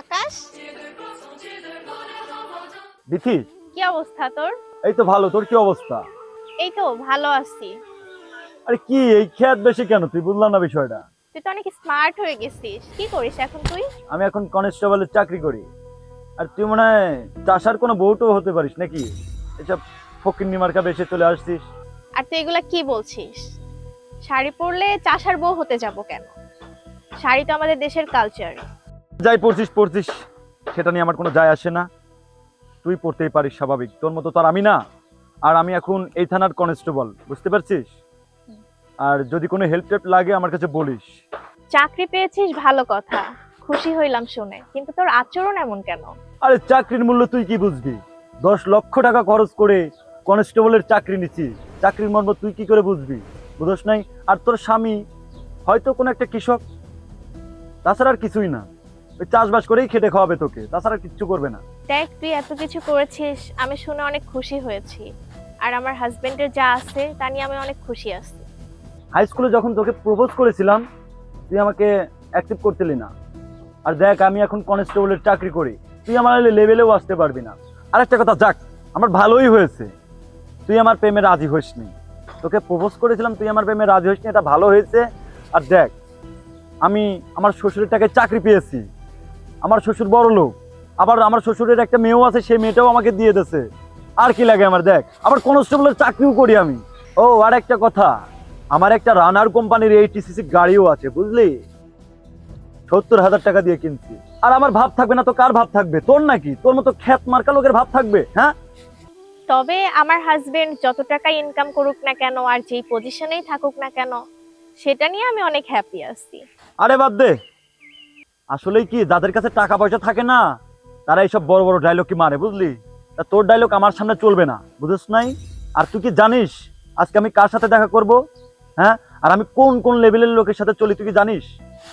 আকাশ? কি অবস্থা তোর? এই তো ভালো তোর কি অবস্থা? এই তো ভালো আছি। আরে কি এই খ্যাত বেশি কেন? তুই বুঝলাম না বিষয়টা। তুই তো অনেক স্মার্ট হয়ে গেছিস। কি করিস এখন তুই? আমি এখন কনস্টেবলের চাকরি করি। আর তুই মনে হয় চাষার কোনো বউটো হতে পারিস নাকি? এসব ফকির নিমার্কা বেশি চলে আসছিস। আর তুই এগুলা কি বলছিস? শাড়ি পরলে চাষার বউ হতে যাব কেন? শাড়ি তো আমাদের দেশের কালচার যাই পড়ছিস পড়ছিস। সেটা নিয়ে আমার কোনো যায় আসে না। তুই পড়তেই পারিস স্বাভাবিক। তোর মতো তো আর আমি না। আর আমি এখন এই থানার কনস্টেবল বুঝতে পারছিস? আর যদি কোনো হেল্প টেল্প লাগে আমার কাছে বলিস। চাকরি পেয়েছিস ভালো কথা। খুশি হইলাম শুনে। কিন্তু তোর আচরণ এমন কেন? আরে চাকরির মূল্য তুই কি বুঝবি? দশ লক্ষ টাকা খরচ করে কনস্টেবলের চাকরি নিচ্ছিস। চাকরির মর্ম তুই কি করে বুঝবি? বুঝোস নাই? আর তোর স্বামী হয়তো কোনো একটা কৃষক। তাছাড়া আর কিছুই না। ওই চাষবাস করেই খেটে খাওয়াবে তোকে তাছাড়া কিচ্ছু করবে না। দেখ তুই এত কিছু করেছিস আমি শুনে অনেক খুশি হয়েছি। আর আমার হাজবেন্ডের যা আছে তা নিয়ে আমি অনেক খুশি আছি। হাই স্কুলে যখন তোকে প্রপোজ করেছিলাম তুই আমাকে অ্যাকসেপ্ট করতেলি না। আর দেখ আমি এখন কনস্টেবলের চাকরি করি তুই আমার লেভেলেও আসতে পারবি না। আর একটা কথা যাক আমার ভালোই হয়েছে। তুই আমার প্রেমে রাজি হইসনি তোকে প্রপোজ করেছিলাম তুই আমার প্রেমে রাজি হইসনি এটা ভালো হয়েছে। আর দেখ আমি আমার শ্বশুরের টাকায় চাকরি পেয়েছি। আমার শ্বশুর বড় লোক। আবার আমার শ্বশুরের একটা মেয়েও আছে সেই মেয়েটাও আমাকে দিয়ে দিয়েছে। আর কি লাগে আমার দেখ আবার কনস্টেবলের চাকরিও করি আমি। ও আর একটা কথা আমার একটা রানার কোম্পানির এইটিসিসি গাড়িও আছে বুঝলি? সত্তর হাজার টাকা দিয়ে কিনছি। আর আমার ভাব থাকবে না তো কার ভাব থাকবে? তোর নাকি? তোর মতো খ্যাত মার্কা লোকের ভাব থাকবে হ্যাঁ? তবে আমার হাজবেন্ড যত টাকা ইনকাম করুক না কেন আর যেই পজিশনেই থাকুক না কেন সেটা নিয়ে আমি অনেক হ্যাপি আছি। আরে বাদ দে। আসলেই কি, যাদের কাছে টাকা পয়সা থাকে না, তারা এইসব বড় বড় ডায়লগ কি মারে, বুঝলি? তা তোর ডায়লগ আমার সামনে চলবে না বুঝিস নাই? আর তুই কি জানিস, আজকে আমি কার সাথে দেখা করব? হ্যাঁ? আর আমি কোন কোন লেভেলের লোকের সাথে চলি, তুই কি জানিস?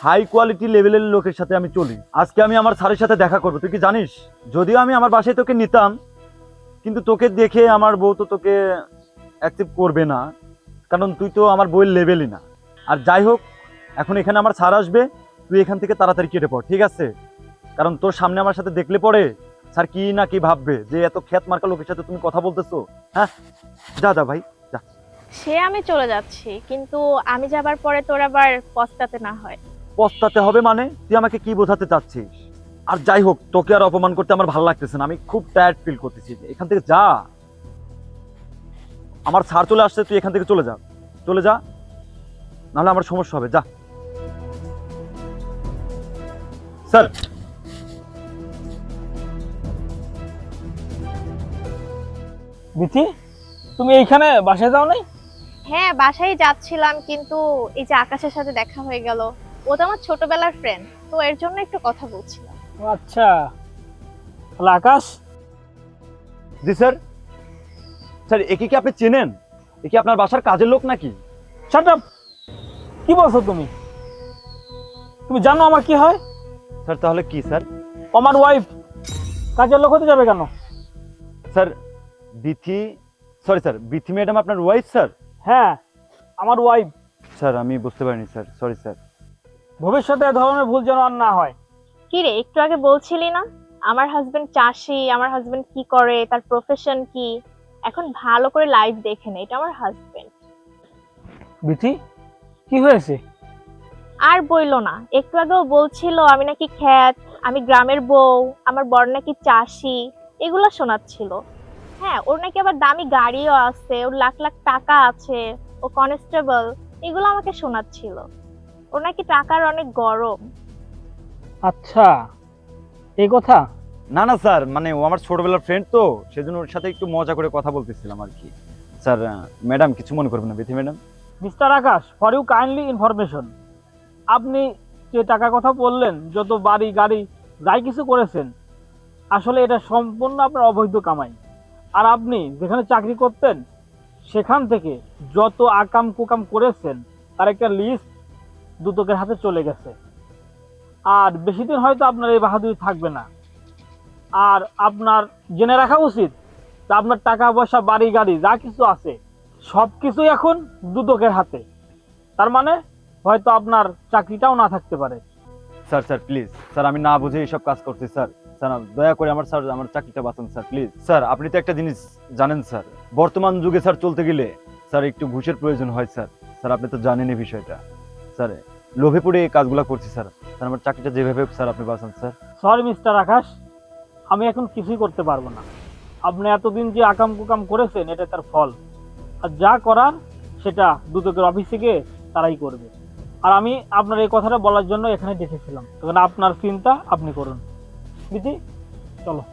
হাই কোয়ালিটি লেভেলের লোকের সাথে আমি চলি। আজকে আমি আমার স্যারের সাথে দেখা করব, তুই কি জানিস? যদিও আমি আমার বাসায় তোকে নিতাম, কিন্তু তোকে দেখে আমার বউ তো তোকে অ্যাকসেপ্ট করবে না, কারণ তুই তো আমার বইয়ের লেভেলই না। আর যাই হোক, এখন এখানে আমার স্যার আসবে তুই এখান থেকে তাড়াতাড়ি কেটে পড় ঠিক আছে? কারণ তোর সামনে আমার সাথে দেখলে পরে স্যার কি না কি ভাববে যে এত খ্যাত মার্কা লোকের সাথে তুমি কথা বলতেছো হ্যাঁ? যা যা ভাই যা। সে আমি চলে যাচ্ছি কিন্তু আমি যাবার পরে তোর আবার পস্তাতে না হয়। পস্তাতে হবে মানে? তুই আমাকে কি বোঝাতে চাচ্ছিস? আর যাই হোক তোকে আর অপমান করতে আমার ভালো লাগতেছে না আমি খুব টায়ার্ড ফিল করতেছি এখান থেকে যা। আমার স্যার চলে আসছে তুই এখান থেকে চলে যা। চলে যা নাহলে আমার সমস্যা হবে যা। স্যার। বিথি তুমি এইখানে বাসায় যাও নাই? হ্যাঁ বাসায় যাচ্ছিলাম কিন্তু এই যে আকাশের সাথে দেখা হয়ে গেল ও তো আমার ছোটবেলার ফ্রেন্ড তো এর জন্য একটু কথা বলছিলাম। আচ্ছা। তাহলে আকাশ? জি স্যার। স্যার একে কি আপনি চেনেন? এ কি আপনার বাসার কাজের লোক নাকি? Shut up! কি বলছো তুমি? তুমি জানো আমার কি হয়? স্যার তাহলে কি স্যার? আমার ওয়াইফ কাজের লোক হতে যাবে কেন? Sir Bithi sorry sir Bithi madam আপনার ওয়াইফ স্যার? হ্যাঁ আমার ওয়াইফ স্যার আমি বুঝতে পারিনি স্যার সরি স্যার। ভবিষ্যতে এ ধরনের ভুল যেন আর না হয়। কি রে একটু আগে বলছিলি না? আমার হাজবেন্ড চাষি আমার হাজবেন্ড কি করে তার প্রফেশন কি? এখন ভালো করে লাইভ দেখে নে এটা আমার হাজবেন্ড বিথি কি হয়েছে? আর বইলো না। একটু আগেও বলছিল আমি নাকি খ্যাত আমি গ্রামের বউ আমার বর নাকি চাষি। এগুলো শোনাচ্ছিল। হ্যাঁ ওর নাকি আবার দামি গাড়িও আছে ওর লাখ লাখ টাকা আছে ও কনস্টেবল এগুলো আমাকে শোনাচ্ছিল। ওর নাকি টাকার অনেক গরম। আচ্ছা এই কথা? না না স্যার মানে ও আমার ছোটবেলার ফ্রেন্ড তো সেজন্য ওর সাথে একটু মজা করে কথা বলতেছিলাম আর কি। স্যার ম্যাডাম কিছু মনে করবেন না Bithi madam mister Akash for you kindly information আপনি যে টাকা কথা বললেন, যত বাড়ি, গাড়ি, যাই কিছু করেছেন, আসলে এটা সম্পূর্ণ আপনার অবৈধ কামাই। আর আপনি যেখানে চাকরি করতেন, সেখান থেকে যত আকাম কুকাম করেছেন, তার একটা লিস্ট দুদকের হাতে চলে গেছে। আর বেশি দিন হয়তো আপনার এই বাহাদুরি থাকবে না। আর আপনার জেনে রাখা উচিত যে আপনার টাকা পয়সা, বাড়ি, গাড়ি, যা কিছু আছে সব কিছুই এখন দুদকের হাতে। তার মানে হয়তো আপনার চাকরিটাও না থাকতে পারে। Sir sir please. স্যার আমি না বুঝে এইসব কাজ করছি স্যার। স্যার দয়া করে আমার স্যার আমার চাকরিটা বাঁচান স্যার প্লিজ। স্যার আপনি তো একটা জিনিস জানেন স্যার। বর্তমান যুগে স্যার চলতে গেলে স্যার একটু ঘুষের প্রয়োজন হয় স্যার। স্যার আপনি তো জানেনই বিষয়টা। স্যার লোভে পড়ে এই কাজগুলো করছি স্যার। স্যার আমার চাকরিটা যেভাবে স্যার আপনি বাঁচান স্যার। সরি মিস্টার আকাশ আমি এখন কিছুই করতে পারব না। আপনি এতদিন যে আকাম কুকাম করেছেন এটা তার ফল। আর যা করার সেটা দুদকের অফিসে গিয়ে তারাই করবে। আর আমি আপনার এই কথাটা বলার জন্য এখানে দেখেছিলাম। তখন আপনার চিন্তা, আপনি করুন। দিদি চলো।